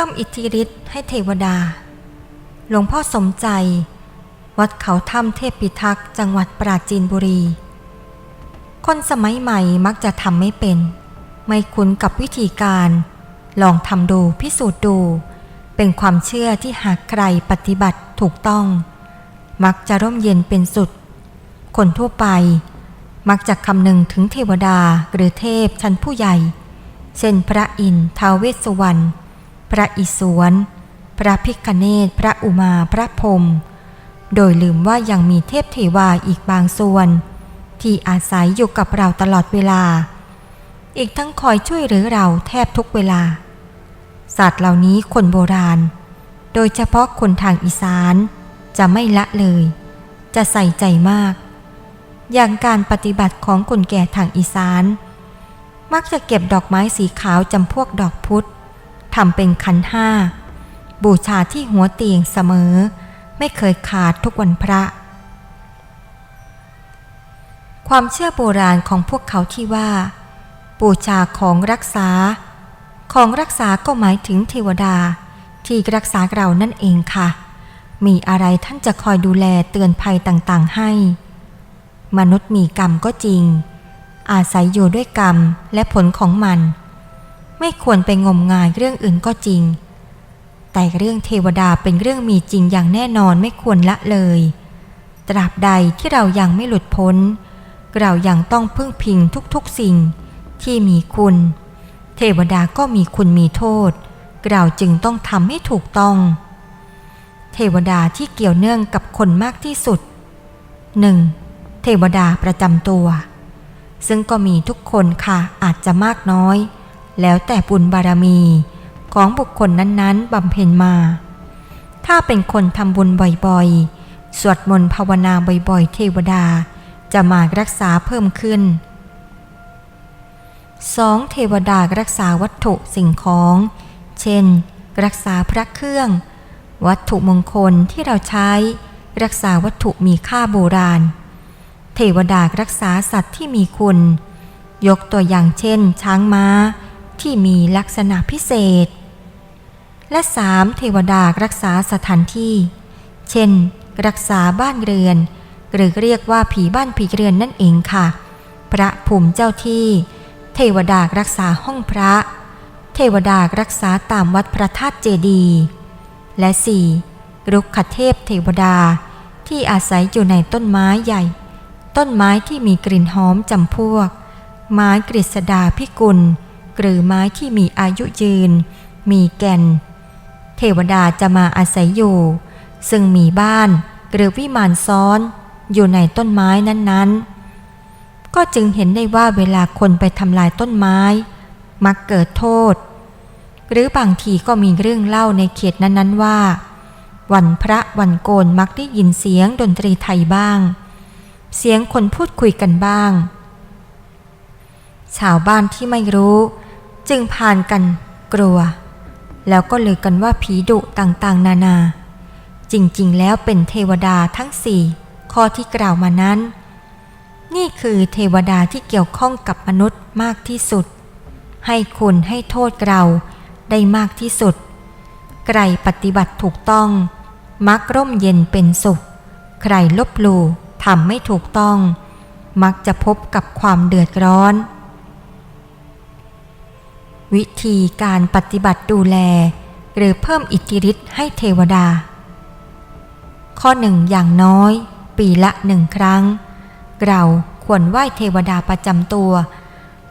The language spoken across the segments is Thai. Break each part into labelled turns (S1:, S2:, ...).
S1: พิ่มอิทธิฤทธิ์ให้เทวดา หลวงพ่อสมใจ วัดเขาถ้ำเทพพิทักษ์จังหวัดปราจีนบุรี คนสมัยใหม่มักจะทำไม่เป็น ไม่คุ้นกับวิธีการ ลองทำดูพิสูจน์ดู เป็นความเชื่อที่หากใครปฏิบัติถูกต้อง มักจะร่มเย็นเป็นสุด คนทั่วไป มักจะคำนึงถึงเทวดาหรือเทพชั้นผู้ใหญ่ เช่นพระอินทร์ท้าวเวสสุวรรณ พระอิศวร พระพิคเนศพระอุมาพระพรมโดยลืมว่ายังมีเทพเทวาอีกบางส่วน ที่อาศัยอยู่กับเราตลอดเวลา อีกทั้งคอยช่วยเหลือเราแทบทุกเวลา สัตว์เหล่านี้คนโบราณ โดยเฉพาะคนทางอีสานจะไม่ละเลย จะใส่ใจมาก อย่างการปฏิบัติของคนแก่ทางอีสาน มักจะเก็บดอกไม้สีขาวจำพวกดอกพุธ ทำเป็นขันห้า บูชาที่หัวเตียงเสมอ ไม่เคยขาดทุกวันพระ ความเชื่อโบราณของพวกเขาที่ว่า บูชาของรักษา ของรักษาก็หมายถึงเทวดาที่รักษาเรานั่นเองค่ะ มีอะไรท่านจะคอยดูแลเตือนภัยต่างๆให้ มนุษย์มีกรรมก็จริง อาศัยอยู่ด้วยกรรมและผลของมัน ไม่ควรไปงมงายเรื่องอื่นก็จริง แต่เรื่องเทวดาเป็นเรื่องมีจริงอย่างแน่นอนไม่ควรละเลย ตราบใดที่เรายังไม่หลุดพ้น เรายังต้องพึ่งพิงทุกๆสิ่งที่มีคุณ เทวดาก็มีคุณมีโทษ เราจึงต้องทำให้ถูกต้อง เทวดาที่เกี่ยวเนื่องกับคนมากที่สุด 1. เทวดาประจำตัว ซึ่งก็มีทุกคนค่ะอาจจะมากน้อย แล้วแต่บุญบารมีของบุคคลนั้นๆบำเพ็ญมา ถ้าเป็นคนทำบุญบ่อยๆ สวดมนต์ภาวนาบ่อยๆ เทวดาจะมารักษาเพิ่มขึ้น 2. เทวดารักษาวัตถุสิ่งของ เช่น รักษาพระเครื่อง วัตถุมงคลที่เราใช้ รักษาวัตถุมีค่าโบราณ เทวดารักษาสัตว์ที่มีคุณ ยกตัวอย่างเช่น ช้างม้า ที่มีลักษณะพิเศษ และ 3. เทวดารักษาสถานที่ เช่น รักษาบ้านเรือน หรือเรียกว่าผีบ้านผีเรือนนั่นเองค่ะ พระภูมิเจ้าที่ เทวดารักษาห้องพระ เทวดารักษาตามวัดพระธาตุเจดีย์และ 4. รุกขเทพเทวดาที่อาศัยอยู่ในต้นไม้ใหญ่ ต้นไม้ที่มีกลิ่นหอมจำพวก ไม้กฤษดาพิกุล หรือไม้ที่มีอายุยืน มีแก่น เทวดาจะมาอาศัยอยู่ ซึ่งมีบ้านหรือวิมานซ้อนอยู่ในต้นไม้นั้นๆ ก็จึงเห็นได้ว่าเวลาคนไปทำลายต้นไม้ มักเกิดโทษ หรือบางทีก็มีเรื่องเล่าในเขตนั้นๆว่า วันพระวันโกนมักได้ยินเสียงดนตรีไทยบ้าง เสียงคนพูดคุยกันบ้าง ชาวบ้านที่ไม่รู้ จึงพานกันกลัว แล้วก็เลยกันว่าผีดุต่างๆ นานา จริงๆ แล้วเป็นเทวดาทั้งสี่ข้อที่กล่าวมานั้น นี่คือเทวดาที่เกี่ยวข้องกับมนุษย์มากที่สุด ให้คุณให้โทษเราได้มากที่สุด ใครปฏิบัติถูกต้อง มักร่มเย็นเป็นสุข ใครลบหลู่ทำไม่ถูกต้อง มักจะพบกับความเดือดร้อน วิธีการปฏิบัติดูแล หรือเพิ่มอิทธิฤทธิ์ให้เทวดา ข้อหนึ่งอย่างน้อย ปีละหนึ่งครั้ง เราควรไหว้เทวดาประจำตัว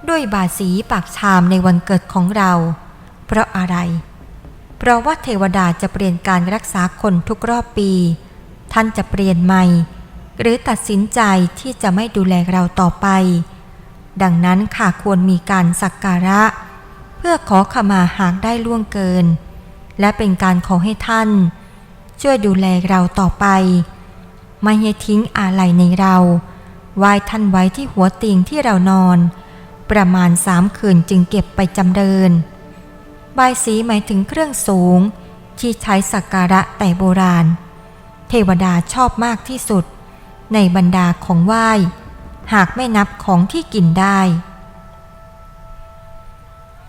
S1: ด้วยบาสีปากชามในวันเกิดของเรา เพราะอะไร เพราะว่าเทวดาจะเปลี่ยนการรักษาคนทุกรอบปี ท่านจะเปลี่ยนใหม่ หรือตัดสินใจที่จะไม่ดูแลเราต่อไป ดังนั้นค่ะควรมีการสักการะเพื่อขอขมาหากได้ล่วงเกิน และเป็นการขอให้ท่าน ช่วยดูแลเราต่อไป ไม่ให้ทิ้งอะไรในเราไหว้ท่านไว้ที่หัวเตียงที่เรานอน ประมาณสามคืนจึงเก็บไปจำเดินบายสีหมายถึงเครื่องสูง ที่ใช้สักการะแต่โบราณ เทวดาชอบมากที่สุด ในบรรดาของไหว้ หากไม่นับของที่กินได้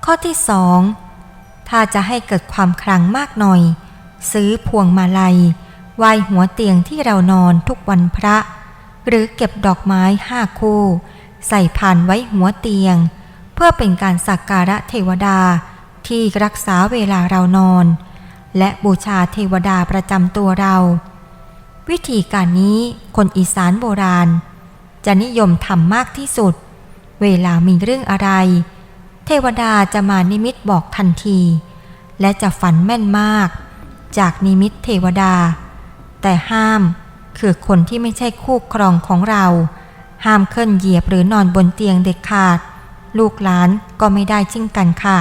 S1: ข้อที่สองถ้าจะให้เกิดความคลังมากหน่อย ซื้อพวงมาลัยไว้หัวเตียงที่เรานอนทุกวันพระ หรือเก็บดอกไม้ห้าคู่ ใส่ผ่านไว้หัวเตียง เพื่อเป็นการสักการะเทวดาที่รักษาเวลาเรานอน และบูชาเทวดาประจำตัวเรา วิธีการนี้คนอีสานโบราณ จะนิยมทำมากที่สุด เวลามีเรื่องอะไร เทวดาจะมานิมิตบอกทันที และจะฝันแม่นมาก จากนิมิตเทวดา แต่ห้ามคือคนที่ไม่ใช่คู่ครองของเรา ห้ามเคลื่อนเหยียบหรือนอนบนเตียงเด็ดขาด ลูกหลานก็ไม่ได้เช่นกันค่ะ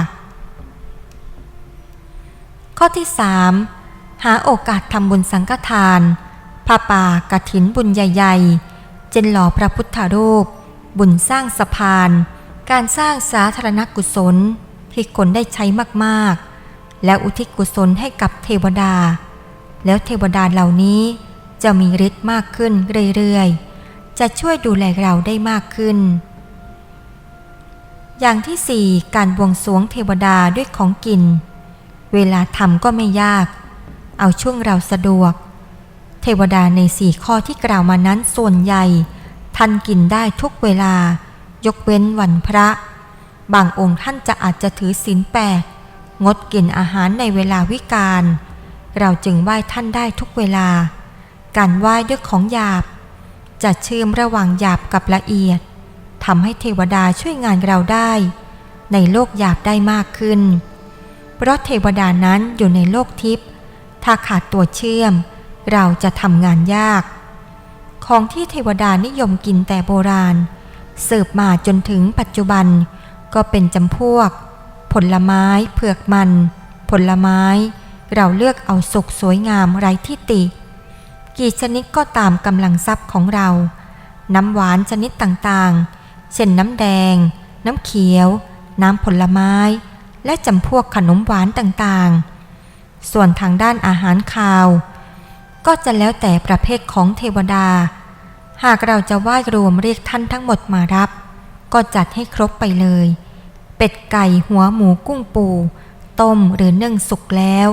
S1: ข้อที่3หาโอกาสทำบุญสังฆทานผ้าป่ากระถินบุญใหญ่ๆเจนหล่อพระพุทธรูป บุญสร้างสะพาน การสร้างสาธารณกุศลที่คนได้ใช้มากๆ และอุทิศกุศลให้กับเทวดา แล้วเทวดาเหล่านี้จะมีฤทธิ์มากขึ้นเรื่อยๆ จะช่วยดูแลเราได้มากขึ้น อย่างที่สี่การบวงสรวงเทวดาด้วยของกิน เวลาทำก็ไม่ยาก เอาช่วงเราสะดวก เทวดาในสี่ข้อที่กล่าวมานั้นส่วนใหญ่ท่านกินได้ทุกเวลา ยกเว้นวันพระ บางองค์ท่านจะอาจจะถือศีลแปดงดกินอาหารในเวลาวิกาลเราจึงไหว้ท่านได้ทุกเวลา การไหว้ด้วยของหยาบ จะเชื่อมระหว่างหยาบกับละเอียดทำให้เทวดาช่วยงานเราได้ ในโลกหยาบได้มากขึ้น เพราะเทวดานั้นอยู่ในโลกทิพย์ถ้าขาดตัวเชื่อม เราจะทำงานยาก ของที่เทวดานิยมกินแต่โบราณ สืบมาจนถึงปัจจุบัน ก็เป็นจำพวก ผลไม้เผือกมัน ผลไม้ เราเลือกเอาสุกสวยงามไร้ที่ติ กี่ชนิดก็ตามกำลังทรัพย์ของเรา น้ำหวานชนิดต่างๆ เช่นน้ำแดง น้ำเขียว น้ำผลไม้ และจำพวกขนมหวานต่างๆ ส่วนทางด้านอาหารคาว ก็จะแล้วแต่ประเภทของเทวดา หากเราจะไหว้รวมเรียกท่านทั้งหมดมารับ ก็จัดให้ครบไปเลย เป็ดไก่หัวหมูกุ้งปู ต้มหรือนึ่งสุกแล้ว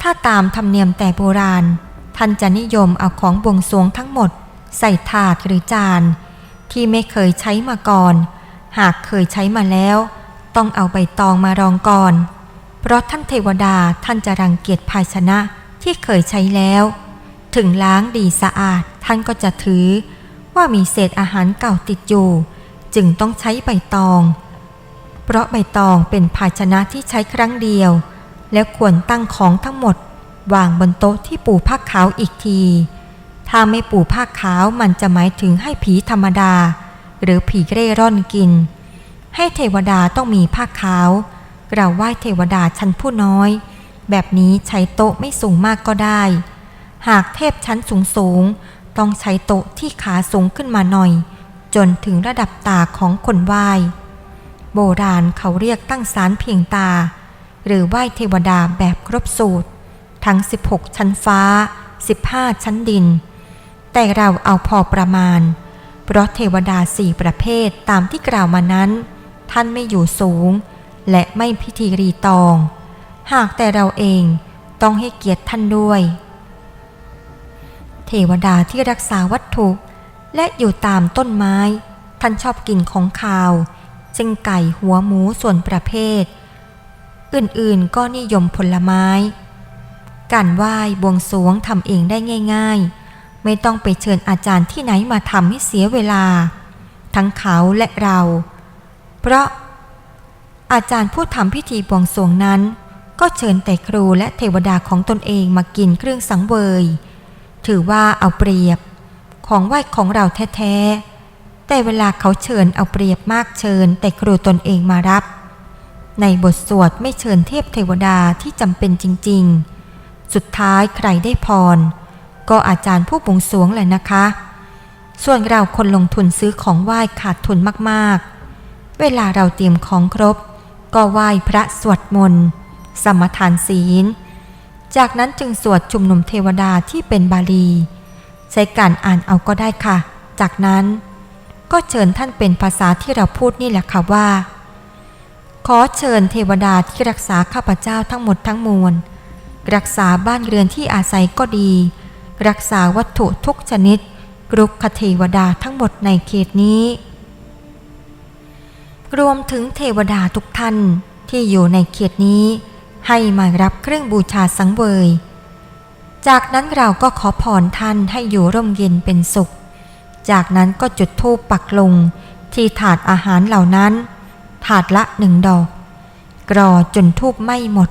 S1: ถ้าตามธรรมเนียมแต่โบราณ ท่านจะนิยมเอาของบวงสรวงทั้งหมด ใส่ถาดหรือจาน ที่ไม่เคยใช้มาก่อน หากเคยใช้มาแล้ว ต้องเอาใบตองมารองก่อน เพราะท่านเทวดาท่านจะรังเกียจภาชนะที่เคยใช้แล้ว ถึงล้างดีสะอาดท่านก็จะถือ ว่ามีเศษอาหารเก่าติดอยู่ จึงต้องใช้ใบตอง เพราะใบตองเป็นภาชนะที่ใช้ครั้งเดียว และควรตั้งของทั้งหมด วางบนโต๊ะที่ปูผ้าขาวอีกที ถ้าไม่ปูผ้าขาวมันจะหมายถึงให้ผีธรรมดา หรือผีเร่ร่อนกิน ให้เทวดาต้องมีผ้าขาว เราไหว้เทวดาชั้นผู้น้อย แบบนี้ใช้โต๊ะไม่สูงมากก็ได้ หากเทพชั้นสูงสูงต้องใช้โต๊ะที่ขาสูงขึ้นมาหน่อย จนถึงระดับตาของคนไหว้ โบราณเขาเรียกตั้งศาลเพียงตา หรือไหว้เทวดาแบบครบสูตร ทั้ง 16 ชั้นฟ้า 15 ชั้นดิน แต่เราเอาพอประมาณ เพราะเทวดาสี่ประเภทตามที่กล่าวมานั้น ท่านไม่อยู่สูง และไม่พิธีรีตอง หากแต่เราเองต้องให้เกียรติท่านด้วย ทวดาที่รักษาวัตถุ และอยู่ตามต้นไม้ ท่านชอบกินของขาวเช่นไก่หัวหมูส่วนประเภท อื่นๆก็นิยมผลไม้ การไหว้บวงสรวงทำเองได้ง่าย ๆ ไม่ต้องไปเชิญอาจารย์ที่ไหนมาทำให้เสียเวลา ทั้งเขาและเรา เพราะอาจารย์ผู้ทำพิธีบวงสรวงนั้น ก็เชิญแต่ครูและเทวดาของตนเองมากินเครื่องสังเวย ถือว่าเอาเปรียบของไหว้ของเราแท้ๆ แต่เวลาเขาเชิญเอาเปรียบมากเชิญ แต่ครูตนเองมารับ ในบทสวดไม่เชิญเทพเทวดาที่จำเป็นจริงๆ สุดท้ายใครได้พร ก็อาจารย์ผู้บวงสวงแหละนะคะ ส่วนเราคนลงทุนซื้อของไหว้ขาดทุนมากๆ เวลาเราเตรียมของครบ ก็ไหว้พระสวดมนต์ สมทานศีล จากนั้นจึงสวดชุมนุมเทวดาที่เป็นบาลี ใช้การอ่านเอาก็ได้ค่ะ จากนั้นก็เชิญท่านเป็นภาษาที่เราพูดนี่แหละค่ะว่า ขอเชิญเทวดาที่รักษาข้าพเจ้าทั้งหมดทั้งมวล รักษาบ้านเรือนที่อาศัยก็ดี รักษาวัตถุทุกชนิดกรุกขเทวดาทั้งหมดในเขตนี้ รวมถึงเทวดาทุกท่านที่อยู่ในเขตนี้ ให้มารับเครื่องบูชาสังเวย จากนั้นเราก็ขอพรท่านให้อยู่ร่มเย็นเป็นสุข จากนั้นก็จุดธูปปักลงที่ถาดอาหารเหล่านั้น ถาดละหนึ่งดอก กรอจนทูบไม่หมด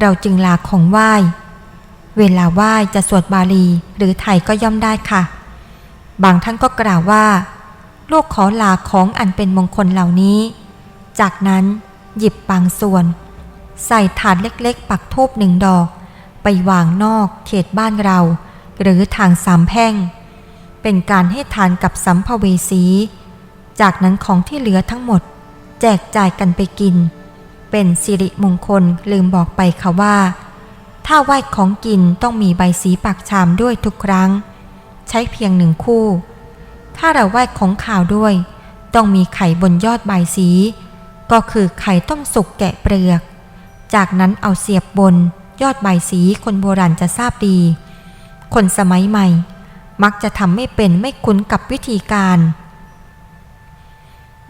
S1: เราจึงลาของไหว้ เวลาไหว้จะสวดบาลีหรือไทยก็ย่อมได้ค่ะ บางท่านก็กล่าวว่า ลูกขอลาของอันเป็นมงคลเหล่านี้ จากนั้นหยิบบางส่วน ใส่ถาดเล็กๆ ปักทูบหนึ่งดอก ไปวางนอกเขตบ้านเรา หรือทางสามแพร่ง เป็นการให้ทานกับสัมภเวสี จากนั้นของที่เหลือทั้งหมด แจกจ่ายกันไปกิน เป็นสิริมงคลลืมบอกไปค่ะว่า ถ้าไหว้ของกินต้องมีใบสีปากชามด้วยทุกครั้ง ใช้เพียงหนึ่งคู่ ถ้าเราไหว้ของข่าวด้วย ต้องมีไข่บนยอดใบสี ก็คือไข่ต้มสุกแกะเปลือก จากนั้นเอาเสียบบน ยอดใบสีคนโบราณจะทราบดี คนสมัยใหม่ มักจะทำไม่เป็นไม่คุ้นกับวิธีการ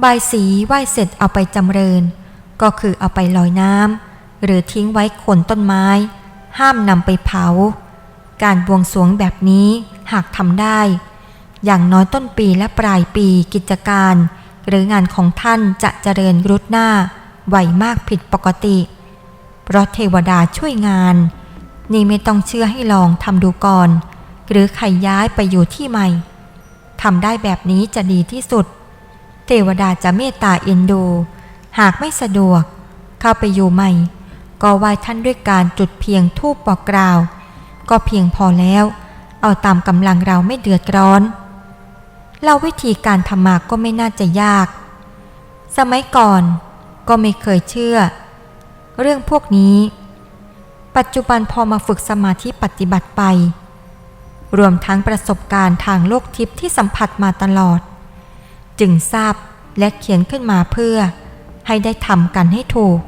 S1: ใบสีไหว้เสร็จเอาไปจำเริญ ก็คือเอาไปลอยน้ำหรือทิ้งไว้โคนต้นไม้ ห้ามนำไปเผา การบวงสรวงแบบนี้หากทำได้ อย่างน้อยต้นปีและปลายปีกิจการ หรืองานของท่านจะเจริญรุดหน้าไหวมากผิดปกติ เพราะเทวดาช่วยงาน นี่ไม่ต้องเชื่อให้ลองทำดูก่อน หรือใครย้ายไปอยู่ที่ใหม่ทำได้แบบนี้จะดีที่สุด เทวดาจะเมตตาเอ็นดู หากไม่สะดวก เข้าไปอยู่ใหม่ ก็ไหว้ท่านด้วยการจุดเพียงทูปบอกกล่าว ก็เพียงพอแล้ว เอาตามกำลังเราไม่เดือดร้อนเราวิธีการทำมาก็ไม่น่าจะยาก สมัยก่อนก็ไม่เคยเชื่อ เรื่องพวกนี้ ปัจจุบันพอมาฝึกสมาธิปฏิบัติไป รวมทั้งประสบการณ์ทางโลกทิพย์ที่สัมผัสมาตลอด จึงทราบและเขียนขึ้นมาเพื่อ ให้ได้ทำกันให้ถูก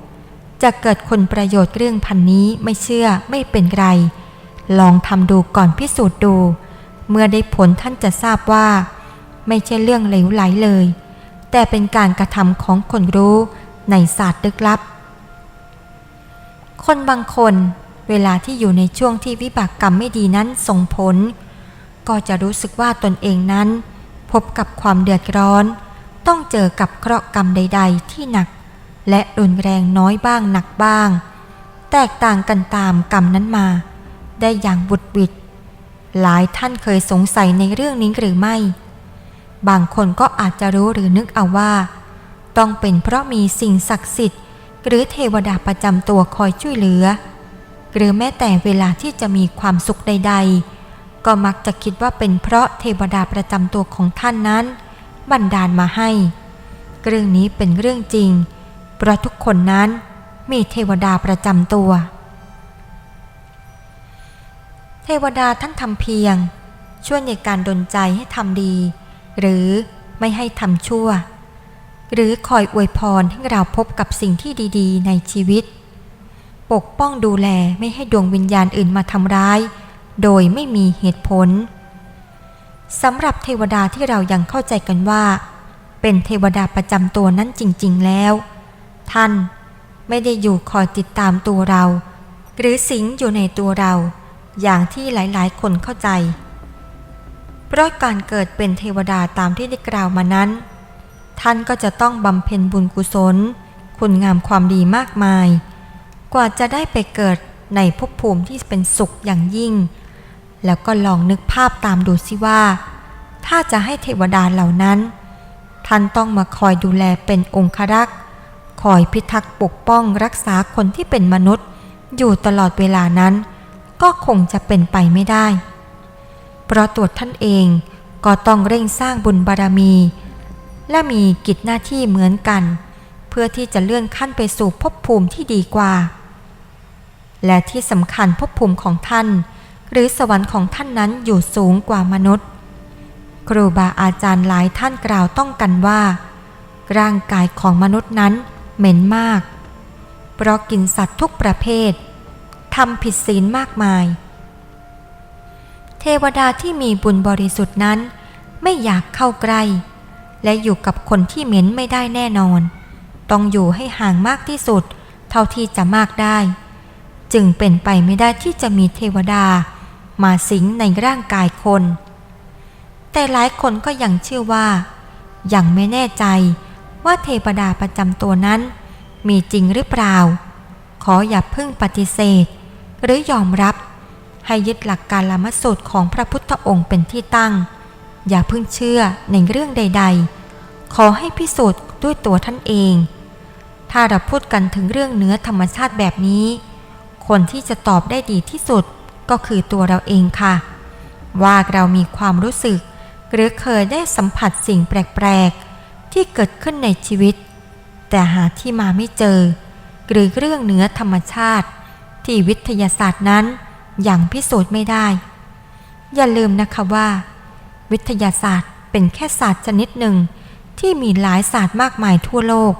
S1: จะเกิดคนประโยชน์เรื่องพันนี้ไม่เชื่อไม่เป็นไร ลองทำดูก่อนพิสูจน์ดู เมื่อได้ผลท่านจะทราบว่า ไม่ใช่เรื่องเหลวไหลเลย แต่เป็นการกระทำของคนรู้ในศาสตร์ลึกลับ คนบางคนเวลาที่อยู่ในช่วงที่วิบากกรรมไม่ดีนั้นส่งผล ก็จะรู้สึกว่าตนเองนั้น พบกับความเดือดร้อน ต้องเจอกับเคราะห์กรรมใด ๆ ที่หนัก และรุนแรงน้อยบ้างหนักบ้าง แตกต่างกันตามกรรมนั้นมา ได้อย่างบุดบิด หลายท่านเคยสงสัยในเรื่องนี้หรือไม่ บางคนก็อาจจะรู้หรือนึกเอาว่า ต้องเป็นเพราะมีสิ่งศักดิ์สิทธิ์ หรือเทวดาประจำตัวคอยช่วยเหลือ หรือแม้แต่เวลาที่จะมีความสุขใด ๆ ก็มักจะคิดว่าเป็นเพราะเทวดาประจำตัวของท่านนั้น บันดาลมาให้ เรื่องนี้เป็นเรื่องจริง เพราะทุกคนนั้นมีเทวดาประจำตัว เทวดาท่านทำเพียง ช่วยในการดลใจให้ทำดี หรือไม่ให้ทำชั่ว หรือคอยอวยพรให้เราพบกับสิ่งที่ดีๆ ในชีวิต ปกป้องดูแลไม่ให้ดวงวิญญาณอื่นมาทำร้าย โดยไม่มีเหตุผลสำหรับเทวดาที่เรายังเข้าใจกันว่า เป็นเทวดาประจำตัวนั้นจริง ๆ แล้ว ท่านไม่ได้อยู่คอยติดตามตัวเรา หรือสิงอยู่ในตัวเรา อย่างที่หลายๆ คนเข้าใจ เพราะการเกิดเป็นเทวดาตามที่ได้กล่าวมานั้น ท่านก็จะต้องบำเพ็ญบุญกุศล คุณงามความดีมากมาย กว่าจะได้ไปเกิดในภพภูมิที่เป็นสุขอย่างยิ่ง แล้วก็ลองนึกภาพตามดูสิว่า ถ้าจะให้เทวดาเหล่านั้น ท่านต้องมาคอยดูแลเป็นองครักษ์คอยพิทักษ์ปกป้องรักษาคนที่เป็นมนุษย์ อยู่ตลอดเวลานั้น ก็คงจะเป็นไปไม่ได้ เพราะตัวท่านเองก็ต้องเร่งสร้างบุญบารมี และมีกิจหน้าที่เหมือนกัน เพื่อที่จะเลื่อนขั้นไปสู่ภพภูมิที่ดีกว่า และที่สำคัญภพภูมิของท่าน หรือสวรรค์ของท่านนั้นอยู่สูงกว่ามนุษย์ ครูบาอาจารย์หลายท่านกล่าวต้องกันว่า ร่างกายของมนุษย์นั้นเหม็นมาก เพราะกินสัตว์ทุกประเภททำผิดศีลมากมาย เทวดาที่มีบุญบริสุทธิ์นั้น ไม่อยากเข้าใกล้ และอยู่กับคนที่เหม็นไม่ได้แน่นอน ต้องอยู่ให้ห่างมากที่สุด เท่าที่จะมากได้ จึงเป็นไปไม่ได้ที่จะมีเทวดา มาสิงในร่างกายคน แต่หลายคนก็ยังเชื่อว่า ยังไม่แน่ใจว่าเทวดาประจำตัวนั้น มีจริงหรือเปล่า ขออย่าเพิ่งปฏิเสธ หรือยอมรับ ให้ยึดหลักการละมสูตรของพระพุทธองค์เป็นที่ตั้ง อย่าเพิ่งเชื่อในเรื่องใด ๆ ขอให้พิสูจน์ด้วยตัวท่านเอง ถ้าเราพูดกันถึงเรื่องเนื้อธรรมชาติแบบนี้ คนที่จะตอบได้ดีที่สุดก็คือตัวเราเองค่ะ ว่าเรามีความรู้สึก หรือเคยได้สัมผัสสิ่งแปลก ๆ ที่เกิดขึ้นในชีวิต แต่หาที่มาไม่เจอ หรือเรื่องเนื้อธรรมชาติ ที่วิทยาศาสตร์นั้นยังพิสูจน์ไม่ได้ อย่าลืมนะคะว่า วิทยาศาสตร์เป็นแค่ศาสตร์ชนิดหนึ่ง ที่มีหลายศาสตร์มากมายทั่วโลก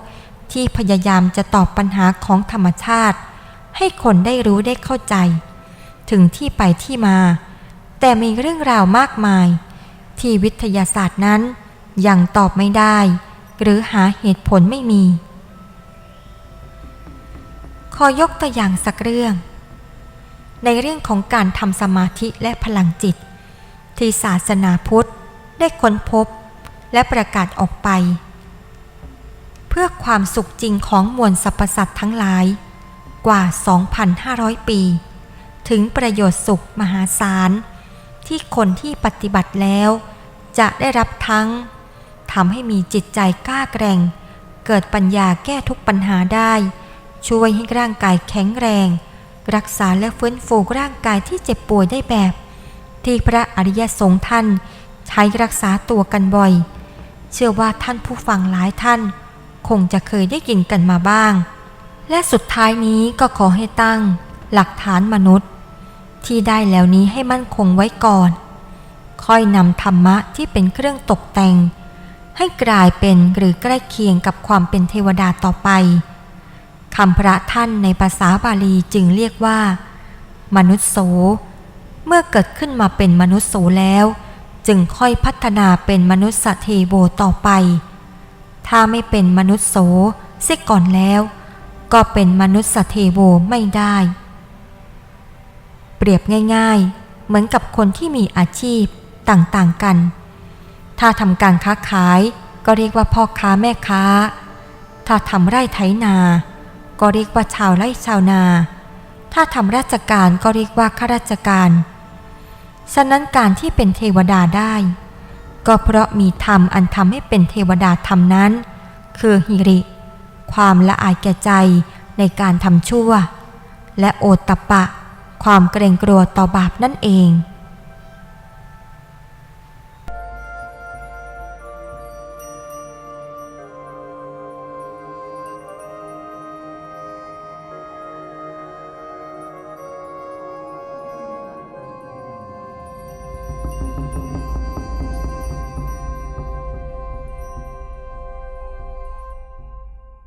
S1: ที่พยายามจะตอบปัญหาของธรรมชาติ ให้คนได้รู้ได้เข้าใจ ถึงที่ไปที่มา แต่มีเรื่องราวมากมาย ที่วิทยาศาสตร์นั้นยังตอบไม่ได้ หรือหาเหตุผลไม่มี ขอยกตัวอย่างสักเรื่อง ในเรื่องของการทำสมาธิและพลังจิต ที่ศาสนาพุทธได้ค้นพบและประกาศออกไป เพื่อความสุขจริงของมวลสรรพสัตว์ทั้งหลาย กว่า 2,500 ปี ถึงประโยชน์สุขมหาศาล ที่คนที่ปฏิบัติแล้ว จะได้รับทั้งทำให้มีจิตใจกล้าแกร่ง เกิดปัญญาแก้ทุกปัญหาได้ ช่วยให้ร่างกายแข็งแรง รักษาและฟื้นฟูร่างกายที่เจ็บป่วยได้แบบ ที่พระอริยสงฆ์ท่าน ใช้รักษาตัวกันบ่อย เชื่อว่าท่านผู้ฟังหลายท่าน คงจะเคยได้ยินกันมาบ้าง และสุดท้ายนี้ก็ขอให้ตั้ง หลักฐานมนุษย์ ที่ได้แล้วนี้ให้มั่นคงไว้ก่อน ค่อยนำธรรมะที่เป็นเครื่องตกแต่ง ให้กลายเป็นหรือใกล้เคียงกับความเป็นเทวดาต่อไปคำพระท่านในภาษาบาลีจึงเรียกว่า มนุษย์โส เมื่อเกิดขึ้นมาเป็นมนุษย์โสแล้ว จึงค่อยพัฒนาเป็นมนุษย์สเทโบต่อไป ถ้าไม่เป็นมนุษย์โสเสียก่อนแล้ว ก็เป็นมนุษย์สเทโบไม่ได้ เปรียบง่าย ๆ เหมือนกับคนที่มีอาชีพต่างๆกัน ถ้าทำการค้าขายก็เรียกว่าพ่อค้าแม่ค้า ถ้าทำไร่ไถนา ก็เรียกว่าชาวไร่ชาวนา ถ้าทำราชการก็เรียกว่าข้าราชการ ฉะนั้นการที่เป็นเทวดาได้ ก็เพราะมีธรรมอันทำให้เป็นเทวดาธรรมนั้น คือหิริ ความละอายแก่ใจในการทำชั่ว และโอตตะปะ ความเกรงกลัวต่อบาปนั่นเอง